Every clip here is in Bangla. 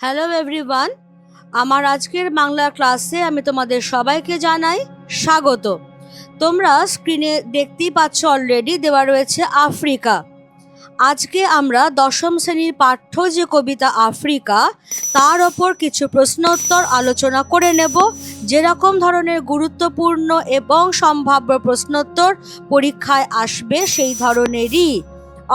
হ্যালো এভরিওয়ান আমার আজকের বাংলা ক্লাসে আমি তোমাদের সবাইকে জানাই স্বাগত। তোমরা স্ক্রিনে দেখতেই পাচ্ছ অলরেডি দেওয়া রয়েছে আফ্রিকা। আজকে আমরা দশম শ্রেণির পাঠ্য যে কবিতা আফ্রিকা, তার ওপর কিছু প্রশ্নোত্তর আলোচনা করে নেব। যেরকম ধরনের গুরুত্বপূর্ণ এবং সম্ভাব্য প্রশ্নোত্তর পরীক্ষায় আসবে সেই ধরনেরই।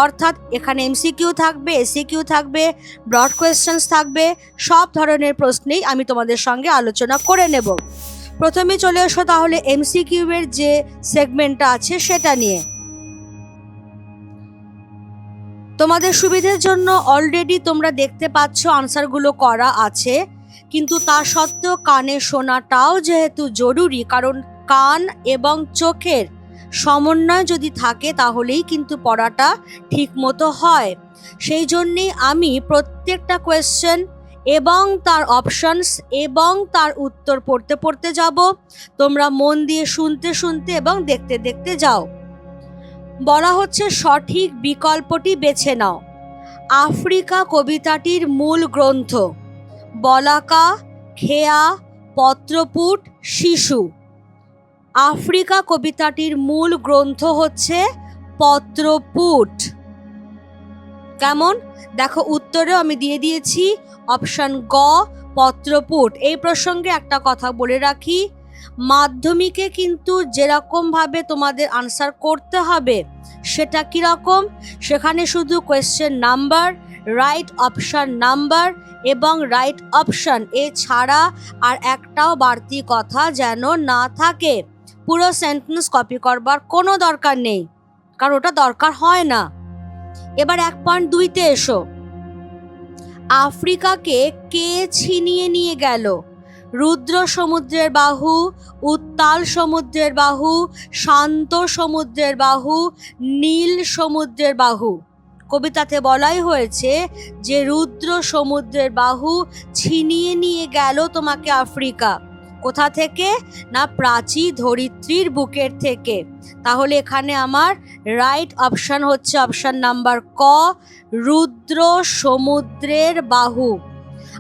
অর্থাৎ এখানে এমসিকিউ থাকবে এসিকিউ থাকবে ব্রড কোয়েশ্চেন্স থাকবে, সব ধরনের প্রশ্নেই আমি তোমাদের সঙ্গে আলোচনা করে নেব। প্রথমে চলে এসো তাহলে এমসিকিউ এর যে সেগমেন্টটা আছে সেটা নিয়ে। তোমাদের সুবিধের জন্য অলরেডি তোমরা দেখতে পাচ্ছ আনসারগুলো করা আছে, কিন্তু তা সত্ত্বেও কানে শোনাটাও যেহেতু জরুরি, কারণ কান এবং চোখের সমন্বয় যদি থাকে তাহলেই কিন্তু পড়াটা ঠিক মতো হয়। সেই জন্যেই আমি প্রত্যেকটা কোয়েশ্চেন এবং তার অপশনস এবং তার উত্তর পড়তে পড়তে যাব। তোমরা মন দিয়ে শুনতে শুনতে এবং দেখতে দেখতে যাও। বলা হচ্ছে সঠিক বিকল্পটি বেছে নাও। আফ্রিকা কবিতাটির মূল গ্রন্থ। বলাকা, খেয়া, পত্রপুট, শিশু। আফ্রিকা কবিতাটির মূল গ্রন্থ হচ্ছে পত্রপুট। কেমন? দেখো, উত্তরেও আমি দিয়ে দিয়েছি অপশন গ, পত্রপুট। এই প্রসঙ্গে একটা কথা বলে রাখি, মাধ্যমিকে কিন্তু যেরকমভাবে তোমাদের আনসার করতে হবে, সেটা কীরকম? সেখানে শুধু question number right option number এবং রাইট অপশন এছাড়া আর একটাও বাড়তি কথা যেন না থাকে। পুরো সেন্টেন্স কপি করবার কোনো দরকার নেই, কারণ ওটা দরকার হয় না। এবার এক পয়েন্ট দুইতে এসো। আফ্রিকাকে কে ছিনিয়ে নিয়ে গেল? রুদ্র সমুদ্রের বাহু, উত্তাল সমুদ্রের বাহু, শান্ত সমুদ্রের বাহু, নীল সমুদ্রের বাহু। কবিতাতে বলাই হয়েছে যে রুদ্র সমুদ্রের বাহু ছিনিয়ে নিয়ে গেল তোমাকে আফ্রিকা। কোথা থেকে? না প্রাচী ধরিত্রীর বুকের থেকে। তাহলে এখানে আমার রাইট অপশন হচ্ছে অপশন নাম্বার ক, রুদ্র সমুদ্রের বাহু।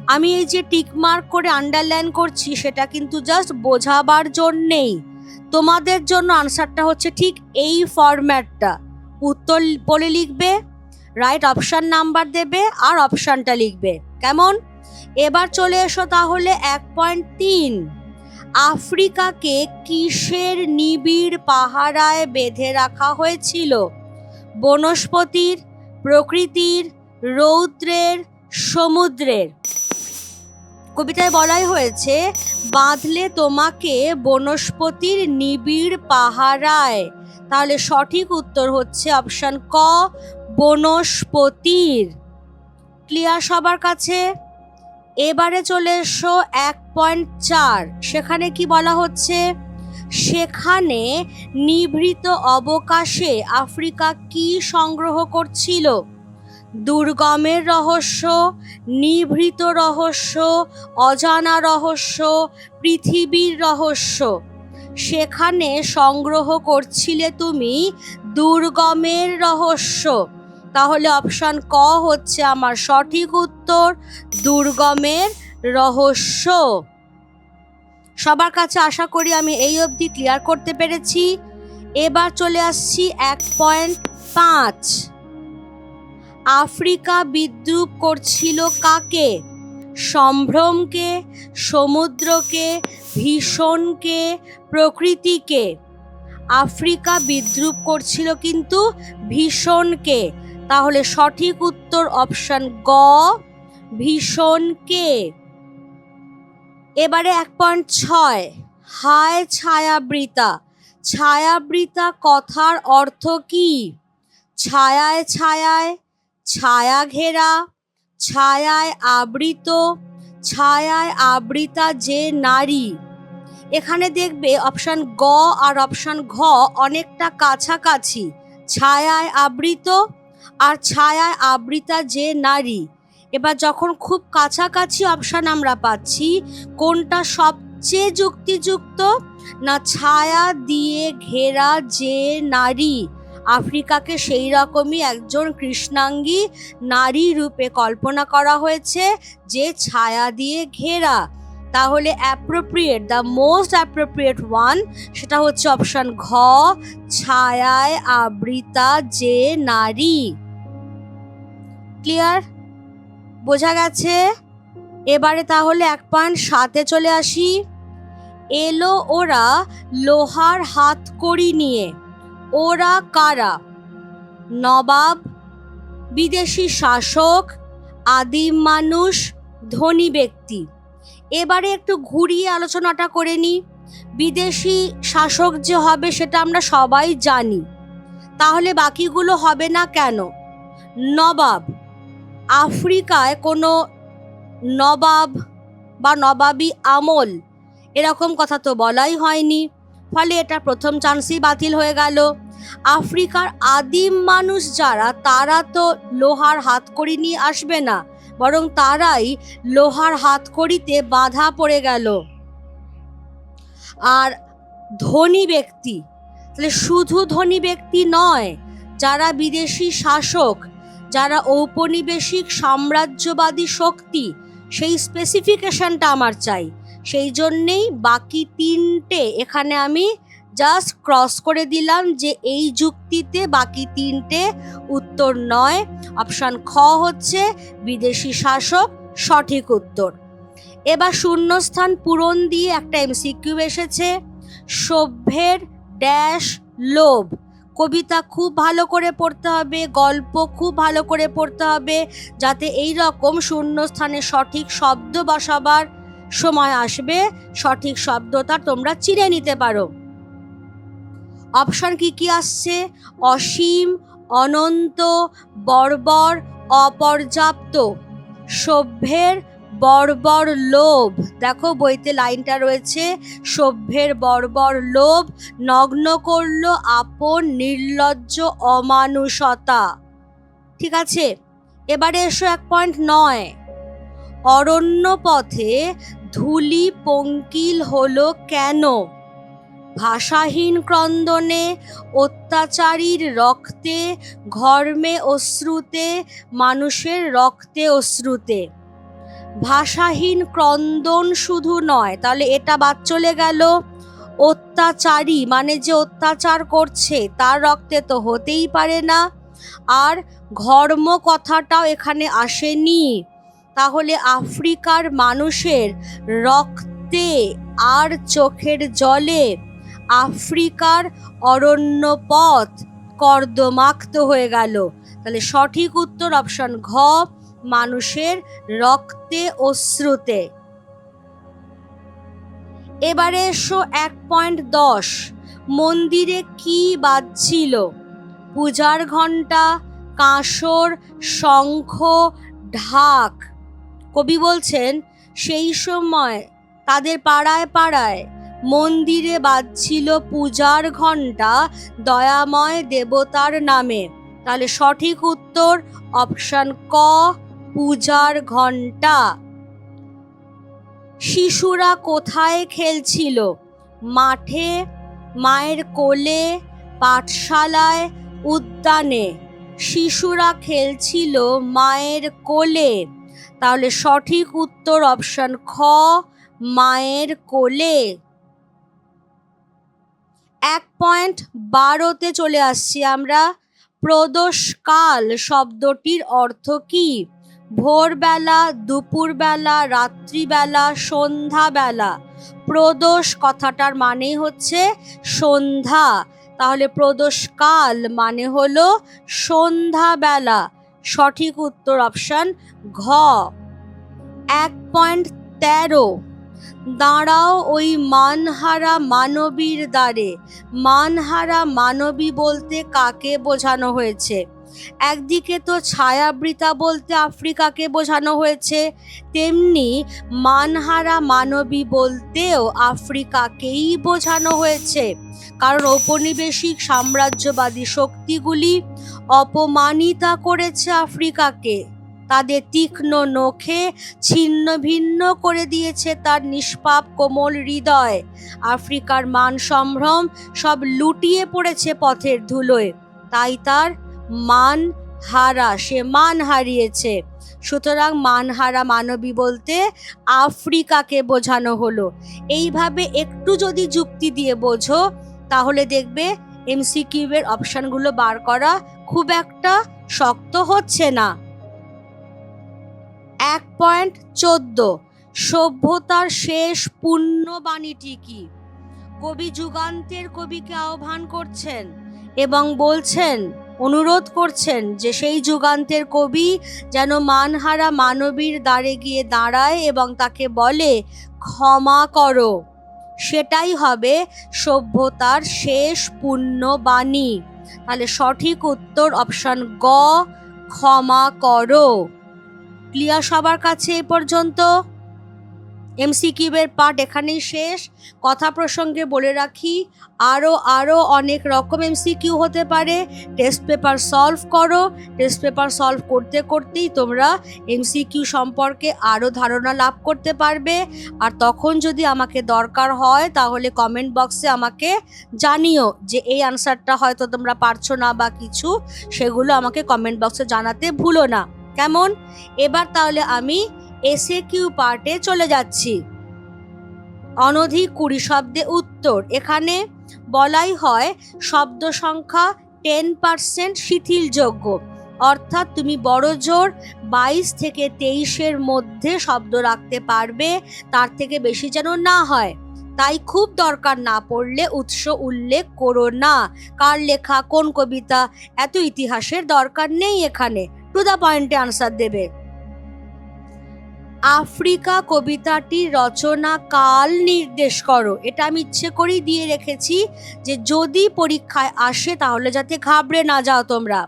আমি এই যে টিকমার্ক করে আন্ডারলাইন করছি, সেটা কিন্তু জাস্ট বোঝাবার জন্যেই। তোমাদের জন্য আনসারটা হচ্ছে ঠিক এই ফরম্যাটটা উত্তর বলে লিখবে রাইট অপশান নাম্বার দেবে আর অপশানটা লিখবে। কেমন? এবার চলে এসো তাহলে এক পয়েন্ট তিন। আফ্রিকাকে কিসের নিবিড় পাহারায় বেঁধে রাখা হয়েছিল? বনস্পতির, প্রকৃতির, রৌদ্রের, সমুদ্রের। কবিতায় বলাই হয়েছে, বাঁধলে তোমাকে বনস্পতির নিবিড় পাহারায়। তাহলে সঠিক উত্তর হচ্ছে অপশন ক, বনস্পতির। ক্লিয়ার সবার কাছে? এবারে চলে এসো এক পয়েন্ট চার। সেখানে কি বলা হচ্ছে? সেখানে নিভৃত অবকাশে আফ্রিকা কি সংগ্রহ করছিল? দুর্গমের রহস্য, নিভৃত রহস্য, অজানা রহস্য, পৃথিবীর রহস্য। সেখানে সংগ্রহ করছিলে তুমি দুর্গমের রহস্য। তাহলে অপশন ক হচ্ছে আমার সঠিক উত্তর দুর্গমের রহস্য। সবার কাছে আশা করি আমি এই অবধি ক্লিয়ার করতে পেরেছি। এবার চলে আসছি এক পয়েন্ট পাঁচ। আফ্রিকা বিদ্রুপ করছিল কাকে? সম্ভ্রমকে, সমুদ্রকে, ভীষণকে, প্রকৃতিকে। আফ্রিকা বিদ্রুপ করছিল কিন্তু ভীষণকে। তাহলে সঠিক উত্তর অপশন গ, ভীষণ কে? এবারে এক পয়েন্ট ছয়, হায় ছায়াবৃতা। ছায়াবৃতা কথার অর্থ কি? ছায়ায় ছায়ায়, ছায়া ঘেরা, ছায়ায় আবৃত, ছায়ায় আবৃতা যে নারী। এখানে দেখবে অপশন গ আর অপশন ঘ অনেকটা কাছাকাছি। ছায়ায় আবৃত আর ছায়ায় আবৃতা যে নারী। এবার যখন খুব কাছাকাছি অপশান আমরা পাচ্ছি, কোনটা সবচেয়ে যুক্তিযুক্ত? না ছায়া দিয়ে ঘেরা যে নারী, আফ্রিকাকে সেই রকমই একজন কৃষ্ণাঙ্গী নারী রূপে কল্পনা করা হয়েছে যে ছায়া দিয়ে ঘেরা। তাহলে appropriate the most appropriate one সেটা হচ্ছে অপশান ঘ, ছায়ায় আবৃতা যে নারী। ক্লিয়ার বোঝা গেছে? এবারে তাহলে এক পয়েন্ট সাতে চলে আসি। এলো ওরা লোহার হাতকড়ি নিয়ে। ওরা কারা? নবাব, বিদেশি শাসক, আদিম মানুষ, ধনী ব্যক্তি। এবারে একটু ঘুরিয়ে আলোচনাটা করে নিই বিদেশি শাসক যে হবে সেটা আমরা সবাই জানি। তাহলে বাকিগুলো হবে না কেন? নবাব আফ্রিকায় কোনো নবাব বা নবাবী আমল এরকম কথা তো বলাই হয়নি। ফলে এটা প্রথম চান্সই বাতিল হয়ে গেল। আফ্রিকার আদিম মানুষ যারা, তারা তো লোহার হাতকড়ি নিয়ে আসবে না, বরং তারাই লোহার হাতকড়িতে বাধা পড়ে গেল। আর ধনী ব্যক্তি, তাহলে শুধু ধনী ব্যক্তি নয়, যারা বিদেশি শাসক যারা ঔপনিবেশিক সাম্রাজ্যবাদী শক্তি, সেই স্পেসিফিকেশনটা আমার চাই। সেই জন্যেই বাকি তিনটে এখানে আমি জাস্ট ক্রস করে দিলাম যে এই যুক্তিতে বাকি তিনটে উত্তর নয়। অপশান খ হচ্ছে বিদেশি শাসক, সঠিক উত্তর। এবার শূন্যস্থান পূরণ দিয়ে একটা এমসিকিউ এসেছে। সভ্যের ড্যাশ লোভ। কবিতা খুব ভালো করে পড়তে হবে, গল্প খুব ভালো করে পড়তে হবে, যাতে এই রকম শূন্যস্থানে সঠিক শব্দ বসাবার সময় আসবে, সঠিক শব্দটা তোমরা চিনে নিতে পারো। অপশন কি কি আসছে? অসীম, অনন্ত, বর্বর, অপর্যাপ্ত, সভ্যের বর্বর লোভ। দেখো বইতে লাইনটা রয়েছে, সভ্যের বর্বর লোভ, নগ্ন করল আপন নির্লজ্জ অমানুষতা। ঠিক আছে? এবারে এসো এক পয়েন্ট নয়। অরণ্য পথে ধুলি পঙ্কিল হলো কেন? ভাষাহীন ক্রন্দনে, অত্যাচারীর রক্তে, ঘর্মে অশ্রুতে, মানুষের রক্তে অশ্রুতে। ভাষাহীন ক্রন্দন শুধু নয়, তাহলে এটা বাদ চলে গেল। অত্যাচারী মানে যে অত্যাচার করছে, তার রক্তে তো হতেই পারে না। আর ঘর্ম কথাটাও এখানে আসেনি। তাহলে আফ্রিকার মানুষের রক্তে আর চোখের জলে আফ্রিকার অরণ্য পথ কর্দমাক্ত হয়ে গেল। তাহলে সঠিক উত্তর অপশন ঘ মানুষের রক্তে অশ্রুতে এবারে এসো এক পয়েন্ট দশ। মন্দিরে কি বাজছিল? পূজার ঘণ্টা, কাঁসর, শঙ্খ, ঢাক। কবি বলছেন, সেই সময় তাদের পাড়ায় পাড়ায় মন্দিরে বাজছিল পূজার ঘণ্টা, দয়াময় দেবতার নামে। তাহলে সঠিক উত্তর অপশান ক পূজার ঘণ্টা। শিশুরা কোথায় খেলছিল? মাঠে, মায়ের কোলে, পাঠশালায়, উদ্যানে। শিশুরা খেলছিল মায়ের কোলে। তাহলে সঠিক উত্তর অপশন খ, মায়ের কোলে। এক পয়েন্ট বারোতে চলে আসছি আমরা। প্রদোষকাল শব্দটির অর্থ কি? ভোরবেলা, দুপুরবেলা, রাত্রিবেলা, সন্ধ্যাবেলা। প্রদোষ কথাটার মানে হচ্ছে সন্ধ্যা। তাহলে প্রদোষকাল মানে হলো সন্ধ্যাবেলা। সঠিক উত্তর অপশন ঘ। এক পয়েন্ট তেরো। দাঁড়াও ওই মানহারা মানবীর দ্বারে। মানহারা মানবী বলতে কাকে বোঝানো হয়েছে? একদিকে তো ছায়াবৃতা বলতে আফ্রিকাকে বোঝানো হয়েছে, তেমনি মানহারা মানবী বলতেও আফ্রিকাকেই বোঝানো হয়েছে। কারণ ঔপনিবেশিক সাম্রাজ্যবাদী শক্তিগুলি অপমানিতা করেছে আফ্রিকাকে। তাদের তীক্ষ্ণ নখে ছিন্ন ভিন্ন করে দিয়েছে তার নিষ্পাপ কোমল হৃদয়। আফ্রিকার মান সম্ভ্রম সব লুটিয়ে পড়েছে পথের ধুলোয়। তাই তার মান হারা, সে মান হারিয়েছে। সুতরাং মানহারা মানবী বলতে আফ্রিকাকে বোঝানো হলো। এইভাবে একটু যদি যুক্তি দিয়ে বোঝো, তাহলে দেখবে এমসিকিউ এর অপশনগুলো বার করা খুব একটা শক্ত হচ্ছে না। এক পয়েন্ট চোদ্দ, সভ্যতার শেষ পুণ্যবাণীটি কি কবি যুগান্তের কবিকে আহ্বান করছেন এবং বলছেন অনুরোধ করছেন যে সেই যুগান্তের কবি যেন মানহারা মানবীর দ্বারে গিয়ে দাঁড়ায় এবং তাকে বলে, ক্ষমা করো। সেটাই হবে সভ্যতার শেষ পুণ্যবাণী তাহলে সঠিক উত্তর অপশন গ, ক্ষমা করো। ক্লিয়ার সবার কাছে এ পর্যন্ত? এমসিকিউবের পার্ট এখানেই শেষ। কথা প্রসঙ্গে বলে রাখি আরও আরও অনেক রকম এমসিকিউ হতে পারে। টেস্ট পেপার সলভ করো। টেস্ট পেপার সলভ করতে করতেই তোমরা এমসিকিউ সম্পর্কে আরও ধারণা লাভ করতে পারবে। আর তখন যদি আমাকে দরকার হয়, তাহলে কমেন্ট বক্সে আমাকে জানিও যে এই আনসারটা হয়তো তোমরা পারছ না বা কিছু। সেগুলো আমাকে কমেন্ট বক্সে জানাতে ভুলো না। কেমন? এবার তাহলে আমি এসে কিউ পার্টে চলে যাচ্ছি। অনধিক কুড়ি শব্দে উত্তর। এখানে বলাই হয়, শব্দ সংখ্যা টেন পার্সেন্ট শিথিলযোগ্য। অর্থাৎ তুমি বড় জোর বাইশ থেকে তেইশের মধ্যে শব্দ রাখতে পারবে, তার থেকে বেশি যেন না হয়। তাই খুব দরকার না পড়লে উৎস উল্লেখ করো না। কার লেখা, কোন কবিতা, এত ইতিহাসের দরকার নেই এখানে। টু দ্য পয়েন্টে আনসার দেবে। আফ্রিকা কবিতাটির রচনা কাল নির্দেশ করো। এটা আমি ইচ্ছে করেই দিয়ে রেখেছি যে যদি পরীক্ষায় আসে তাহলে যাতে ঘাবড়ে না যাও তোমরা।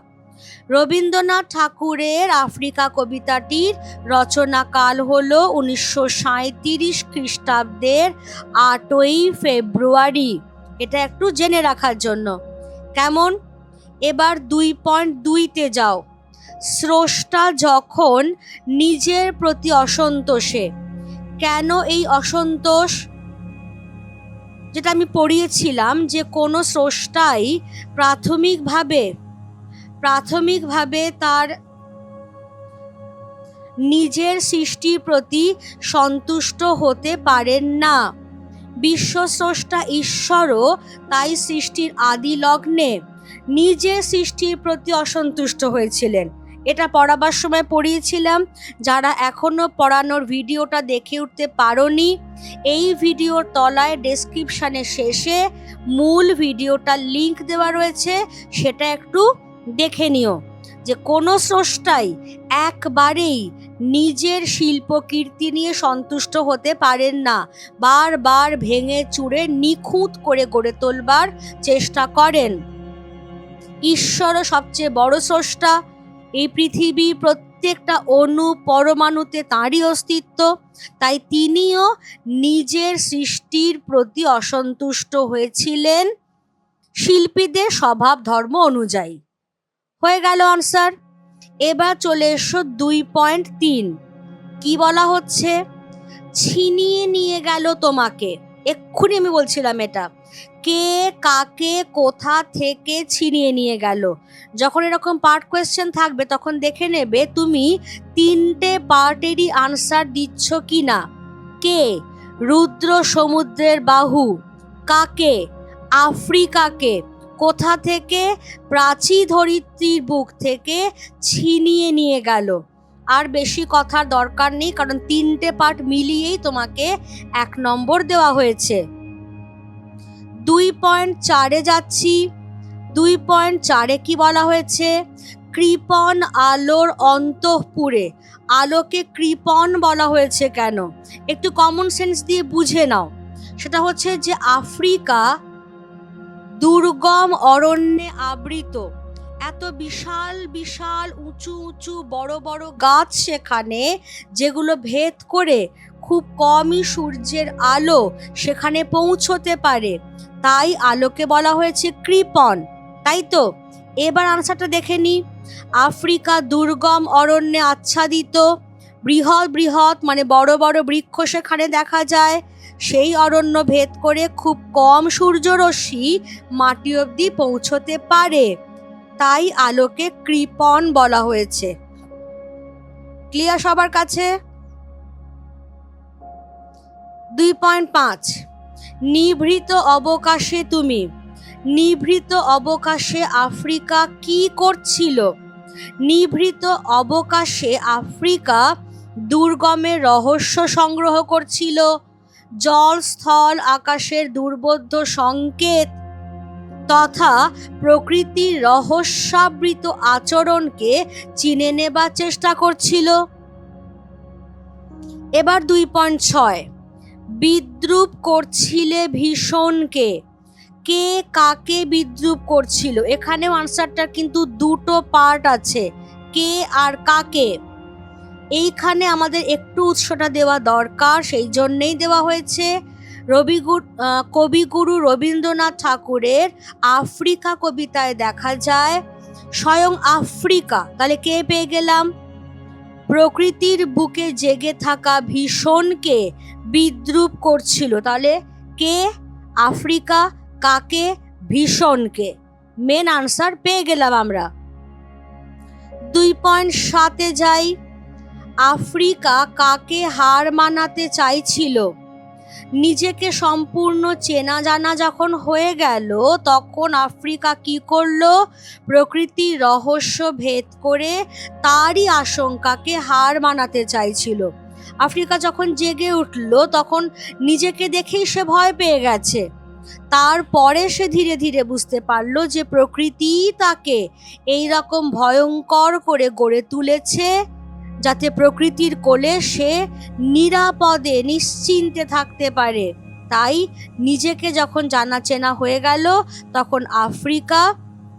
রবীন্দ্রনাথ ঠাকুরের আফ্রিকা কবিতাটির রচনা কাল হল উনিশশো সাঁত্রিশ খ্রিস্টাব্দের আটই ফেব্রুয়ারি। এটা একটু জেনে রাখার জন্য। কেমন? এবার দুই পয়েন্ট দুইতে যাও। স্রষ্টা যখন নিজের প্রতি অসন্তোষে, কেন এই অসন্তোষ? যেটা আমি পড়িয়েছিলাম যে কোনো স্রষ্টাই প্রাথমিকভাবে প্রাথমিকভাবে তার নিজের সৃষ্টির প্রতি সন্তুষ্ট হতে পারেন না। বিশ্বস্রষ্টা ঈশ্বরও তাই সৃষ্টির আদি লগ্নে নিজের সৃষ্টির প্রতি অসন্তুষ্ট হয়েছিলেন। এটা পড়াবার সময় পড়িয়েছিলাম। যারা এখনও পড়ানোর ভিডিওটা দেখে উঠতে পারোনি, এই ভিডিওর তলায় ডেসক্রিপশানে শেষে মূল ভিডিওটার লিংক দেওয়া রয়েছে, সেটা একটু দেখে নিও। যে কোনো স্রষ্টাই একবারেই নিজের শিল্প কীর্তি নিয়ে সন্তুষ্ট হতে পারেন না। বারবার ভেঙে চুড়ে নিখুঁত করে গড়ে তোলবার চেষ্টা করেন। ঈশ্বরও সবচেয়ে বড় স্রষ্টা। এই পৃথিবী প্রত্যেকটা অণু পরমাণুতে তাঁরই অস্তিত্ব, তাই তিনিও নিজের সৃষ্টির প্রতি অসন্তুষ্ট হয়েছিলেন শিল্পীদের স্বভাব ধর্ম অনুযায়ী। হয়ে গেল আনসার। এবার চলে এসো দুই পয়েন্ট তিন। কি বলা হচ্ছে? ছিনিয়ে নিয়ে গেল তোমাকে। এক্ষুনি আমি বলছিলাম এটা। কে কাকে কোথা থেকে ছিনিয়ে নিয়ে গেল। যখন এরকম পার্ট কোয়েশ্চেন থাকবে, তখন দেখে নেবে তুমি তিনটে পার্টেরই আনসার দিচ্ছ কি না কে? রুদ্র সমুদ্রের বাহু। কাকে? আফ্রিকাকে। কোথা থেকে? প্রাচী ধরিত্রীর বুক থেকে ছিনিয়ে নিয়ে গেল। আর বেশি কথার দরকার নেই, কারণ তিনটে পার্ট মিলিয়েই তোমাকে এক নম্বর দেওয়া হয়েছে। দুই পয়েন্ট চারে যাচ্ছি। দুই পয়েন্ট চারে কি বলা হয়েছে? কৃপন আলোর অন্তঃপুরে। আলোকে কৃপন বলা হয়েছে কেন? একটু কমন সেন্স দিয়ে বুঝে নাও। সেটা হচ্ছে যে আফ্রিকা দুর্গম অরণ্যে আবৃত। এত বিশাল বিশাল, উঁচু উঁচু, বড় বড় গাছ সেখানে যেগুলো ভেদ করে খুব কমই সূর্যের আলো সেখানে পৌঁছতে পারে। তাই আলোকে বলা হয়েছে কৃপন তাই তো? এবার আনসারটা দেখে নি। আফ্রিকা দুর্গম অরণ্যে আচ্ছাদিত। বৃহৎ বৃহৎ মানে বড় বড় বৃক্ষ সেখানে দেখা যায়। সেই অরণ্য ভেদ করে খুব কম সূর্যরশ্মি মাটি অবধি পৌঁছতে পারে। তাই আলোকে কৃপণ বলা হয়েছে। ক্লিয়ার সবার কাছে? দুই পয়েন্ট পাঁচ। নিভৃত অবকাশে তুমি। নিভৃত অবকাশে আফ্রিকা কি করছিল? নিভৃত অবকাশে আফ্রিকা দুর্গমের রহস্য সংগ্রহ করছিল। জল, স্থল, আকাশের দুর্বোধ্য সংকেত তথা প্রকৃতির রহস্যাবৃত আচরণকে চিনে নেবার চেষ্টা করছিল। এবার দুই পয়েন্ট ছয়। বিদ্রুপ করছিলে ভীষণকে। কে কাকে বিদ্রুপ করছিল? এখানেও আনসারটার কিন্তু দুটো পার্ট আছে। কে আর কাকে? এইখানে আমাদের একটু উৎসটা দেওয়া দরকার, সেই জন্যেই দেওয়া হয়েছে। রবিগুরু কবিগুরু রবীন্দ্রনাথ ঠাকুরের আফ্রিকা কবিতায় দেখা যায়। স্বয়ং আফ্রিকা, তাহলে কে পেয়ে গেলাম? প্রকৃতির বুকে জেগে থাকা ভীষণকে বিদ্রুপ করছিল। তাহলে কে? আফ্রিকা? কাকে? ভীষণকে। মেন আনসার পেয়ে গেলাম আমরা। দুই পয়েন্ট সাতে যাই। আফ্রিকা কাকে হার মানাতে চাইছিল? নিজেকে সম্পূর্ণ চেনা জানা যখন হয়ে গেল, তখন আফ্রিকা কি করল? প্রকৃতির রহস্য ভেদ করে তারই আশঙ্কাকে হার মানাতে চাইছিল। আফ্রিকা যখন জেগে উঠল, তখন নিজেকে দেখেই সে ভয় পেয়ে গেছে। তারপরে সে ধীরে ধীরে বুঝতে পারল যে প্রকৃতি তাকে এই রকম ভয়ঙ্কর করে গড়ে তুলেছে। যাতে প্রকৃতির কোলে সে নিরাপদে, নিশ্চিন্তে থাকতে পারে। তাই নিজেকে যখন জানা চেনা হয়ে গেল, তখন আফ্রিকা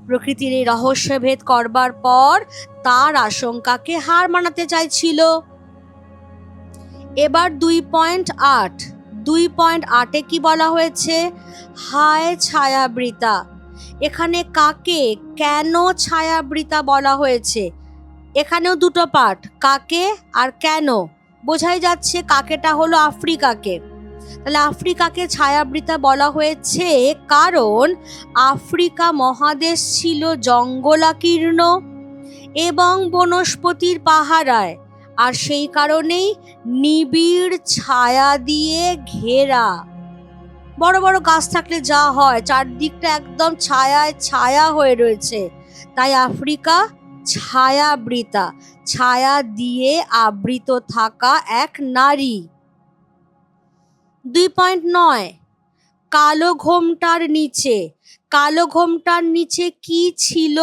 প্রকৃতির এই রহস্যভেদ করবার পর তার আশঙ্কাকে হার মানাতে চাইছিল। এবার দুই পয়েন্ট আট। দুই পয়েন্ট আটে কি বলা হয়েছে? হায় ছায়াবৃতা। এখানে কাকে, কেন ছায়াবৃতা বলা হয়েছে? এখানেও দুটো পার্ট কাকে আর কেন? বোঝাই যাচ্ছে কাকেটা হলো আফ্রিকাকে। তাহলে আফ্রিকাকে ছায়াবৃতা বলা হয়েছে কারণ আফ্রিকা মহাদেশ ছিল জঙ্গলাকীর্ণ এবং বনস্পতির পাহারায়, আর সেই কারণেই নিবিড় ছায়া দিয়ে ঘেরা। বড় বড় গাছ থাকলে যা হয়, চারদিকটা একদম ছায়ায় ছায়া হয়ে রয়েছে। তাই আফ্রিকা ছায়াবৃতা, ছায়া দিয়ে আবৃত থাকা এক নারী। দুই পয়েন্ট নয়, কালো ঘোমটার নিচে, কালো ঘোমটার নিচে কি ছিল?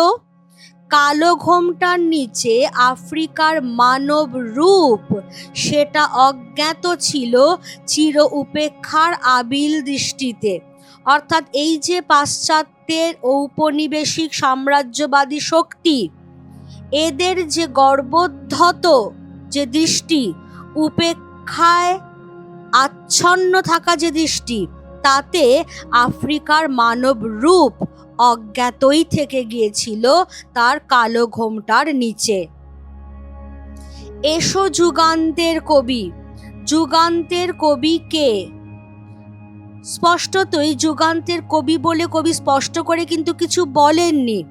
কালো ঘোমটার নিচে আফ্রিকার মানব রূপ, সেটা অজ্ঞাত ছিল চির উপেক্ষার আবিল দৃষ্টিতে। অর্থাৎ এই যে পাশ্চাত্যের ঔপনিবেশিক সাম্রাজ্যবাদী শক্তি এদের যে গর্বোদ্ধত যে দৃষ্টি, উপেক্ষায় আচ্ছন্ন থাকা যে দৃষ্টি, তাতে আফ্রিকার মানব রূপ অজ্ঞাতই থেকে গিয়েছিল তার কালো ঘোমটার নিচে। এসো যুগান্তের কবি যুগান্তের কবি কে? স্পষ্টতই যুগান্তের কবি বলে কবি স্পষ্ট করে কিন্তু কিছু বলেননি।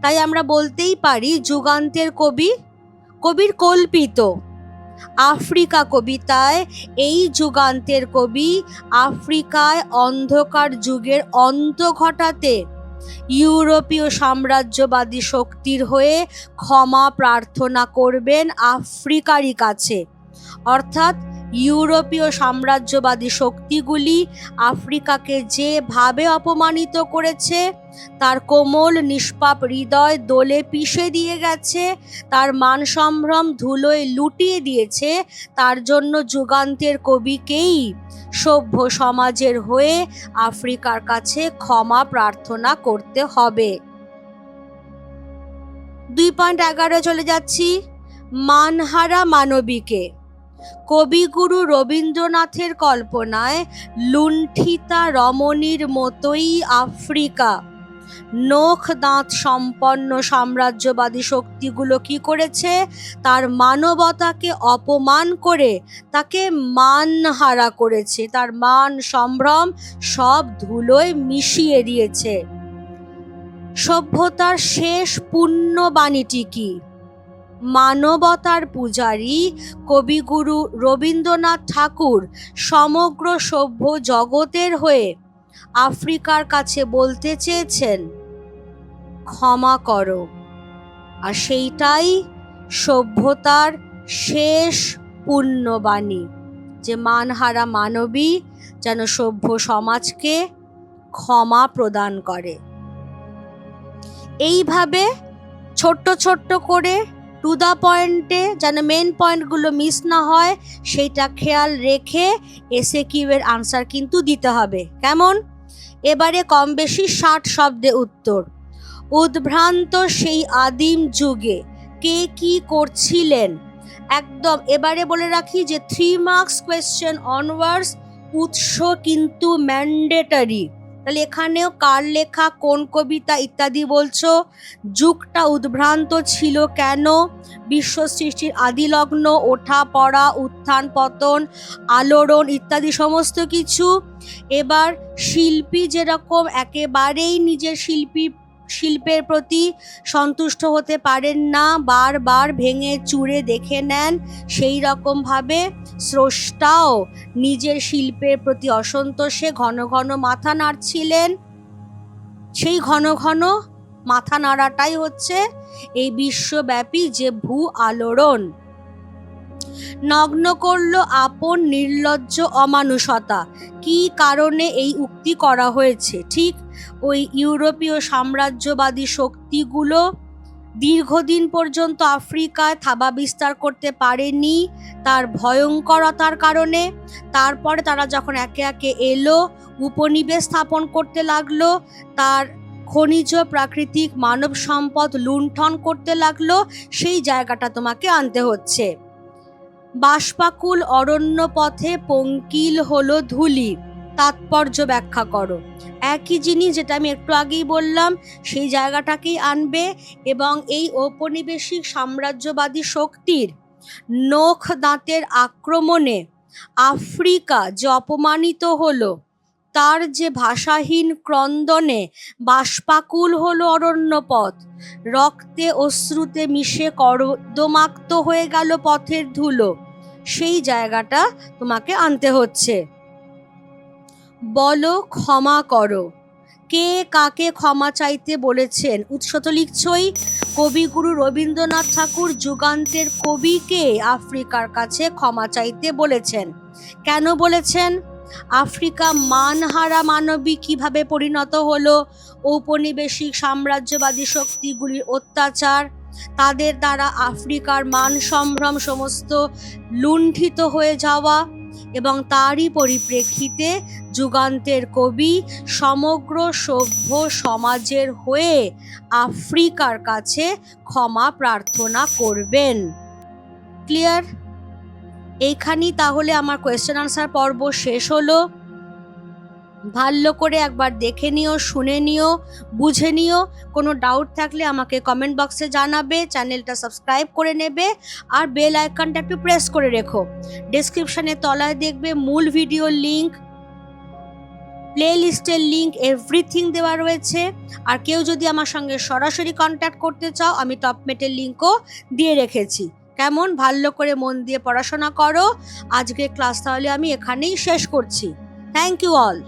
তাই আমরা বলতেই পারি যুগান্তের কবি, কবির কল্পিত। আফ্রিকা কবিতায় এই যুগান্তের কবি আফ্রিকায় অন্ধকার যুগের অন্ত ঘটাতে ইউরোপীয় সাম্রাজ্যবাদী শক্তির হয়ে ক্ষমা প্রার্থনা করবেন আফ্রিকারই কাছে। অর্থাৎ ইউরোপীয় সাম্রাজ্যবাদী শক্তিগুলি আফ্রিকাকে যেভাবে অপমানিত করেছে তার কোমল, নিষ্পাপ হৃদয় দোলে পিষে দিয়ে গেছে, তার মান সম্ভ্রম ধুলোয় লুটিয়ে দিয়েছে, তার জন্য যুগান্তের কবিকেই সভ্য সমাজের হয়ে আফ্রিকার কাছে ক্ষমা প্রার্থনা করতে হবে। দুই পয়েন্ট এগারো চলে যাচ্ছি, মানহারা মানবীকে। কবিগুরু রবীন্দ্রনাথের কল্পনায় লুণ্ঠিতা রমণীর মতোই আফ্রিকা। নখ দাঁত সম্পন্ন সাম্রাজ্যবাদী শক্তিগুলো কি করেছে? তার মানবতাকে অপমান করে তাকে মানহারা করেছে। তার মান সম্ভ্রম সব ধুলোয় মিশিয়ে দিয়েছে। সভ্যতার শেষ পুণ্যবাণীটি কি? মানবতার পূজারী কবিগুরু রবীন্দ্রনাথ ঠাকুর সমগ্র সভ্য জগতের হয়ে আফ্রিকার কাছে বলতে চেয়েছেন, ক্ষমা করো। আর সেইটাই সভ্যতার শেষ পুণ্যবাণী, যে মানহারা মানবী যেন সভ্য সমাজকে ক্ষমা প্রদান করে। এইভাবে ছোট্ট ছোট্ট করে টু দ্য পয়েন্টে যেন মেন পয়েন্টগুলো মিস না হয়, সেইটা খেয়াল রেখে এসে কিউয়ের আনসার কিন্তু দিতে হবে। কেমন? এবারে কম বেশি ষাট শব্দে উত্তর। উদ্ভ্রান্ত সেই আদিম যুগে কে কি করছিলেন? একদম এবারে বলে রাখি যে থ্রি মার্কস কোয়েশ্চেন অনওয়ার্ডস উৎস কিন্তু ম্যান্ডেটারি তাহলে এখানেও কার লেখা, কোন কবিতা ইত্যাদি বলছো? যুগটা উদ্ভ্রান্ত ছিল কেন? বিশ্ব সৃষ্টির আদিলগ্ন, ওঠা, পড়া, উত্থান, পতন, আলোড়ন ইত্যাদি সমস্ত কিছু। এবার শিল্পী যেরকম একেবারেই নিজের শিল্পী শিল্পের প্রতি সন্তুষ্ট হতে পারেন না, বারবার ভেঙে চুরে দেখে নেন সেই রকমভাবে স্রষ্টাও নিজের শিল্পের প্রতি অসন্তোষে ঘন ঘন মাথা নাড়ছিলেন। সেই ঘন ঘন মাথা নাড়াটাই হচ্ছে এই বিশ্বব্যাপী যে ভূ আলোড়ন নগ্ন করল আপন নির্লজ্জ অমানুষতা। কি কারণে এই উক্তি করা হয়েছে? ঠিক ওই ইউরোপীয় সাম্রাজ্যবাদী শক্তিগুলো দীর্ঘদিন পর্যন্ত আফ্রিকায় থাবা বিস্তার করতে পারেনি তার ভয়ঙ্করতার কারণে। তারপরে তারা যখন একে একে এলো, উপনিবেশ স্থাপন করতে লাগল, তার খনিজ প্রাকৃতিক মানব সম্পদ লুণ্ঠন করতে লাগল, সেই জায়গাটা তোমাকে আনতে হচ্ছে। বাষ্পাকুল অরণ্য পথে পঙ্কিল হলো ধুলি। তাৎপর্য ব্যাখ্যা করো। একই জিনিস যেটা আমি একটু আগেই বললাম, সেই জায়গাটাকেই আনবে এবং এই ঔপনিবেশিক সাম্রাজ্যবাদী শক্তির নখ দাঁতের আক্রমণে আফ্রিকা যে অপমানিত হলো, তার যে ভাষাহীন ক্রন্দনে বাষ্পাকুল হলো অরণ্যপথ, রক্তে অশ্রুতে মিশে করদমাক্ত হয়ে গেল পথের ধুলো। সেই জায়গাটা তোমাকে আনতে হচ্ছে। বলো, ক্ষমা করো। কে কাকে ক্ষমা চাইতে বলেছেন? উৎস তো লিখছই। কবিগুরু রবীন্দ্রনাথ ঠাকুর যুগান্তের কবিকে আফ্রিকার কাছে ক্ষমা চাইতে বলেছেন। কেন বলেছেন? আফ্রিকা মানহারা মানবী কীভাবে পরিণত হলো? ঔপনিবেশিক সাম্রাজ্যবাদী শক্তিগুলির অত্যাচার তাদের দ্বারা আফ্রিকার মান সম্ভ্রম সমস্ত লুণ্ঠিত হয়ে যাওয়া এবং তারই পরিপ্রেক্ষিতে যুগান্তের কবি সমগ্র সভ্য সমাজের হয়ে আফ্রিকার কাছে ক্ষমা প্রার্থনা করবেন। ক্লিয়ার? এইখানেই তাহলে আমার কোয়েশ্চেন আনসার পর্ব শেষ হলো। ভালো করে একবার দেখে নিও, শুনে নিও, বুঝে নিও। কোনো ডাউট থাকলে আমাকে কমেন্ট বক্সে জানাবে চ্যানেলটা সাবস্ক্রাইব করে নেবে, আর বেল আইকনটা একটু প্রেস করে রেখো। ডেসক্রিপশানে তলায় দেখবে মূল ভিডিও লিঙ্ক প্লে লিস্টের লিঙ্ক এভরিথিং দেওয়া রয়েছে। আর কেউ যদি আমার সঙ্গে সরাসরি কন্ট্যাক্ট করতে চাও, আমি টপমেটের লিঙ্কও দিয়ে রেখেছি। কেমন? ভালো করে মন দিয়ে পড়াশোনা করো। আজকের ক্লাস তাহলে আমি এখানেই শেষ করছি। Thank you all